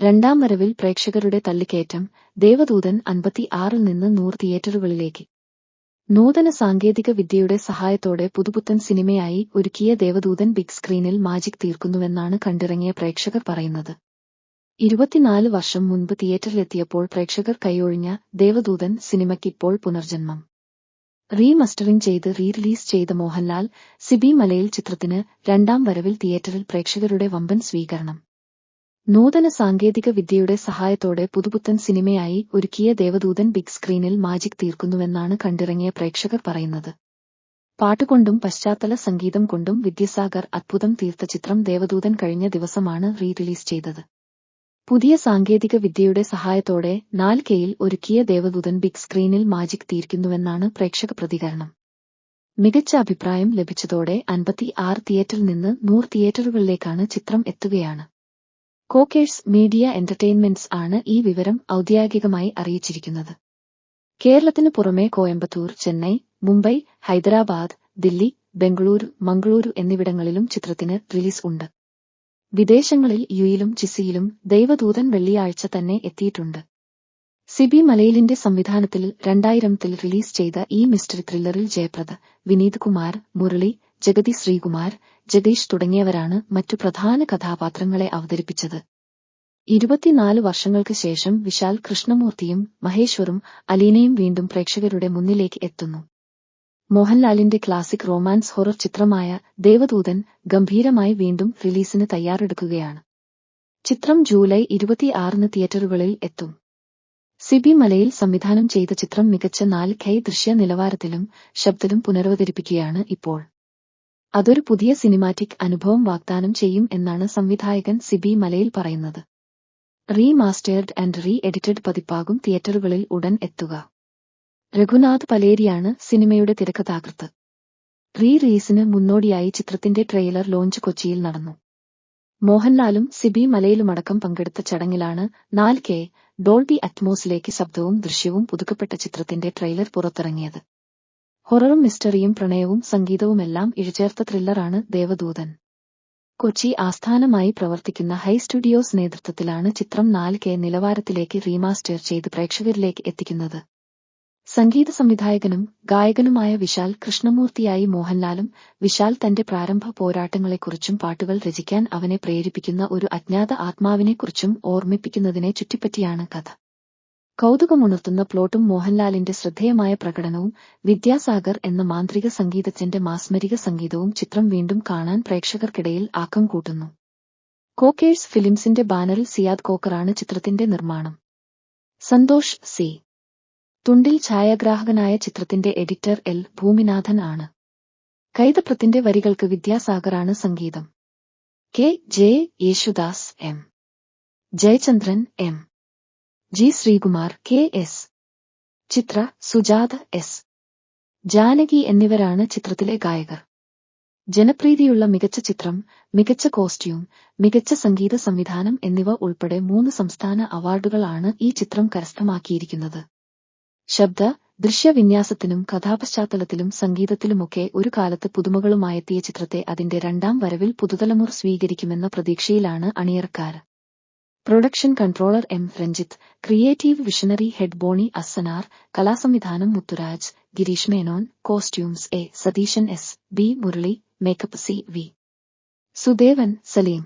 രണ്ടാം വരവിൽ പ്രേക്ഷകരുടെ തള്ളിക്കയറ്റം ദേവദൂതൻ അൻപത്തി ആറിൽ നിന്ന് നൂറ് തിയേറ്ററുകളിലേക്ക്. നൂതന സാങ്കേതിക വിദ്യയുടെ സഹായത്തോടെ പുതുപുത്തൻ സിനിമയായി ഒരുക്കിയ ദേവദൂതൻ ബിഗ് സ്ക്രീനിൽ മാജിക് തീർക്കുന്നുവെന്നാണ് കണ്ടിറങ്ങിയ പ്രേക്ഷകർ പറയുന്നത്. ഇരുപത്തിനാല് വർഷം മുൻപ് തിയേറ്ററിലെത്തിയപ്പോൾ പ്രേക്ഷകർ കൈയൊഴിഞ്ഞ ദേവദൂതൻ സിനിമയ്ക്കിപ്പോൾ പുനർജന്മം. റീമസ്റ്ററിംഗ് ചെയ്ത് റീ റിലീസ് ചെയ്ത മോഹൻലാൽ സിബി മലയിൽ ചിത്രത്തിന് രണ്ടാം വരവിൽ തിയേറ്ററിൽ പ്രേക്ഷകരുടെ വമ്പൻ സ്വീകരണം. നൂതന സാങ്കേതിക വിദ്യയുടെ സഹായത്തോടെ പുതുപുത്തൻ സിനിമയായി ഒരുക്കിയ ദേവദൂതൻ ബിഗ് സ്ക്രീനിൽ മാജിക് തീർക്കുന്നുവെന്നാണ് കണ്ടിറങ്ങിയ പ്രേക്ഷകർ പറയുന്നത്. പാട്ടുകൊണ്ടും പശ്ചാത്തല സംഗീതം കൊണ്ടും വിദ്യസാഗർ അത്ഭുതം തീർത്ത ചിത്രം ദേവദൂതൻ കഴിഞ്ഞ ദിവസമാണ് റീ റിലീസ് ചെയ്തത്. പുതിയ സാങ്കേതിക വിദ്യയുടെ സഹായത്തോടെ നാല് കെയിൽ ഒരുക്കിയ ദേവദൂതൻ ബിഗ് സ്ക്രീനിൽ മാജിക് തീർക്കുന്നുവെന്നാണ് പ്രേക്ഷക പ്രതികരണം. മികച്ച അഭിപ്രായം ലഭിച്ചതോടെ അൻപത്തി ആറ് തിയേറ്ററിൽ നിന്ന് നൂറ് തിയേറ്ററുകളിലേക്കാണ് ചിത്രം എത്തുകയാണ്. കോക്കേഴ്സ് മീഡിയ എന്റർടൈൻമെന്റ്സ് ആണ് ഈ വിവരം ഔദ്യോഗികമായി അറിയിച്ചിരിക്കുന്നത്. കേരളത്തിനു പുറമെ കോയമ്പത്തൂർ ചെന്നൈ മുംബൈ ഹൈദരാബാദ് ദില്ലി ബംഗളൂരു മംഗളൂരു എന്നിവിടങ്ങളിലും ചിത്രത്തിന് റിലീസ് ഉണ്ട്. വിദേശങ്ങളിൽ യുയിലും ചിസിയിലും ദൈവദൂതൻ വെള്ളിയാഴ്ച തന്നെ എത്തിയിട്ടുണ്ട്. സിബി മലയിലിന്റെ സംവിധാനത്തിൽ രണ്ടായിരത്തിൽ റിലീസ് ചെയ്ത ഈ മിസ്റ്ററി ത്രില്ലറിൽ ജയപ്രദ വിനീത് കുമാർ മുരളി ജഗതി ശ്രീകുമാർ ജഗീഷ് തുടങ്ങിയവരാണ് മറ്റു പ്രധാന കഥാപാത്രങ്ങളെ അവതരിപ്പിച്ചത്. ഇരുപത്തിനാല് വർഷങ്ങൾക്ക് ശേഷം വിശാൽ കൃഷ്ണമൂർത്തിയും മഹേശ്വറും അലീനയും വീണ്ടും പ്രേക്ഷകരുടെ മുന്നിലേക്ക് എത്തുന്നു. മോഹൻലാലിന്റെ ക്ലാസിക് റൊമാൻസ് ഹൊറർ ചിത്രമായ ദേവദൂതൻ ഗംഭീരമായി വീണ്ടും റിലീസിന് തയ്യാറെടുക്കുകയാണ്. ചിത്രം ജൂലൈ ഇരുപത്തിയാറിന് തിയേറ്ററുകളിൽ എത്തും. സിബി മലയിൽ സംവിധാനം ചെയ്ത ചിത്രം മികച്ച നാല് കൈ ദൃശ്യ നിലവാരത്തിലും ശബ്ദത്തിലും പുനരവതരിപ്പിക്കുകയാണ് ഇപ്പോൾ. അതൊരു പുതിയ സിനിമാറ്റിക് അനുഭവം വാഗ്ദാനം ചെയ്യും എന്നാണ് സംവിധായകൻ സിബി മലയിൽ പറയുന്നത്. റീമാസ്റ്റേർഡ് ആൻഡ് റീ എഡിറ്റഡ് പതിപ്പാകും തിയേറ്ററുകളിൽ ഉടൻ എത്തുക. രഘുനാഥ് പലേരിയാണ് സിനിമയുടെ തിരക്കഥാകൃത്ത്. റീ റീസിന് മുന്നോടിയായി ചിത്രത്തിന്റെ ട്രെയിലർ ലോഞ്ച് കൊച്ചിയിൽ നടന്നു. മോഹൻലാലും സിബി മലയിലുമടക്കം പങ്കെടുത്ത ചടങ്ങിലാണ് നാല് കെ ഡോൾബി അറ്റ്മോസിലേക്ക് ശബ്ദവും ദൃശ്യവും പുതുക്കപ്പെട്ട ചിത്രത്തിന്റെ ട്രെയിലർ പുറത്തിറങ്ങിയത്. ഹൊററും മിസ്റ്ററിയും പ്രണയവും സംഗീതവുമെല്ലാം ഇഴചേർത്ത ത്രില്ലറാണ് ദേവദൂതൻ. കൊച്ചി ആസ്ഥാനമായി പ്രവർത്തിക്കുന്ന ഹൈ സ്റ്റുഡിയോസ് നേതൃത്വത്തിലാണ് ചിത്രം നാല് കെ നിലവാരത്തിലേക്ക് റീമാസ്റ്റർ ചെയ്ത് പ്രേക്ഷകരിലേക്ക് എത്തിക്കുന്നത്. സംഗീത സംവിധായകനും ഗായകനുമായ വിശാൽ കൃഷ്ണമൂർത്തിയായി മോഹൻലാലും വിശാൽ തന്റെ പ്രാരംഭ പോരാട്ടങ്ങളെക്കുറിച്ചും പാട്ടുകൾ രചിക്കാൻ അവനെ പ്രേരിപ്പിക്കുന്ന ഒരു അജ്ഞാത ആത്മാവിനെക്കുറിച്ചും ഓർമ്മിപ്പിക്കുന്നതിനെ ചുറ്റിപ്പറ്റിയാണ് കഥ. കൗതുകമുണർത്തുന്ന പ്ലോട്ടും മോഹൻലാലിന്റെ ശ്രദ്ധേയമായ പ്രകടനവും വിദ്യാസാഗർ എന്ന മാന്ത്രിക സംഗീതജ്ഞന്റെ മാസ്മരിക സംഗീതവും ചിത്രം വീണ്ടും കാണാൻ പ്രേക്ഷകർക്കിടയിൽ ആക്കം കൂട്ടുന്നു. കോക്കേഴ്സ് ഫിലിംസിന്റെ ബാനറിൽ സിയാദ് കോക്കറാണ് ചിത്രത്തിന്റെ നിർമ്മാണം. സന്തോഷ് സി. തുണ്ടിൽ ഛായാഗ്രാഹകനായ ചിത്രത്തിന്റെ എഡിറ്റർ എൽ. ഭൂമിനാഥൻ ആണ്. കൈതപ്രത്തിന്റെ വരികൾക്ക് വിദ്യാസാഗറാണ് സംഗീതം. K. J. Yesudas M. Jayachandran M. G Sreekumar K S. Chithra Sujatha S. Janaki എന്നിവരാണ് ചിത്രത്തിലെ ഗായകർ. ജനപ്രീതിയുള്ള മികച്ച ചിത്രം മികച്ച കോസ്റ്റ്യൂം മികച്ച സംഗീത സംവിധാനം എന്നിവ ഉൾപ്പെടെ മൂന്ന് സംസ്ഥാന അവാർഡുകളാണ് ഈ ചിത്രം കരസ്ഥമാക്കിയിരിക്കുന്നത്. ശബ്ദ ദൃശ്യവിന്യാസത്തിനും കഥാപശ്ചാത്തലത്തിലും സംഗീതത്തിലുമൊക്കെ ഒരു കാലത്ത് പുതുമകളുമായെത്തിയ ചിത്രത്തെ അതിന്റെ രണ്ടാം വരവിൽ പുതുതലമുറ സ്വീകരിക്കുമെന്ന പ്രതീക്ഷയിലാണ് അണിയറക്കാർ. Production controller M. Ranjith creative visionary head Boney Asanar കലാസംവിധാനം Muthuraj Gireesh Menon costumes A Satheesan S. B. Murali makeup C. V. Sudevan Saleem.